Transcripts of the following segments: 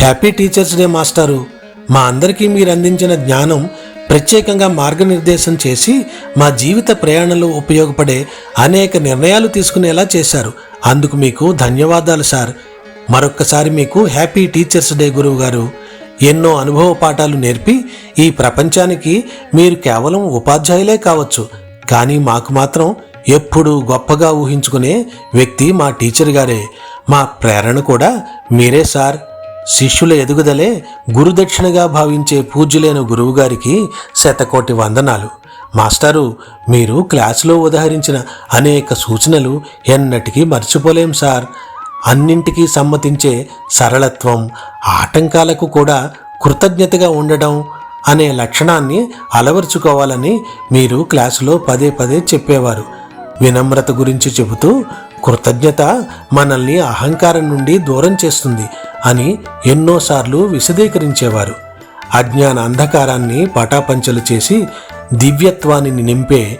Happy teachers day మాస్టారు. మా అందరికీ మీరు అందించిన జ్ఞానం ప్రత్యేకంగా మార్గనిర్దేశం చేసి మా జీవిత ప్రయాణంలో ఉపయోగపడే అనేక నిర్ణయాలు తీసుకునేలా చేశారు. అందుకు మీకు ధన్యవాదాలు సార్. మరొక్కసారి మీకు హ్యాపీ టీచర్స్ డే గురువు గారు. ఎన్నో అనుభవ పాఠాలు నేర్పి ఈ ప్రపంచానికి మీరు కేవలం ఉపాధ్యాయులే కావచ్చు. కానీ మాకు మాత్రం ఎప్పుడూ గొప్పగా ఊహించుకునే వ్యక్తి మా టీచర్ గారే. మా ప్రేరణ కూడా మీరే సార్. శిష్యుల ఎదుగుదలే గురుదక్షిణగా భావించే పూజ్యులైన గురువుగారికి శతకోటి వందనాలు. మాస్టారు మీరు క్లాసులో ఉదహరించిన అనేక సూచనలు ఎన్నటికీ మర్చిపోలేం సార్. అన్నింటికీ సమ్మతించే సరళత్వం ఆటంకాలకు కూడా కృతజ్ఞతగా ఉండడం అనే లక్షణాన్ని అలవర్చుకోవాలని మీరు క్లాసులో పదే పదే చెప్పేవారు. వినమ్రత గురించి చెబుతూ కృతజ్ఞత మనల్ని అహంకారం నుండి దూరం చేస్తుంది. అని ఎన్నోసార్లు విశదీకరించేవారు. అజ్ఞాన అంధకారాన్ని పటాపంచలు చేసి దివ్యత్వాన్ని నింపే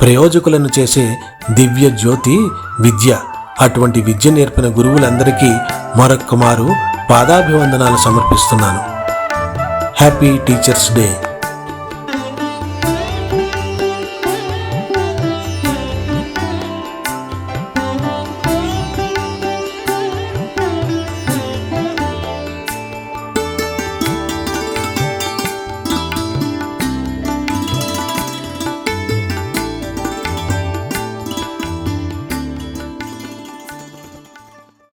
ప్రయోజకులను చేసే దివ్య జ్యోతి విద్య. అటువంటి విద్య నేర్పిన గురువులందరికీ మరొక్కమారు పాదాభివందనాలు సమర్పిస్తున్నాను. Happy teachers day.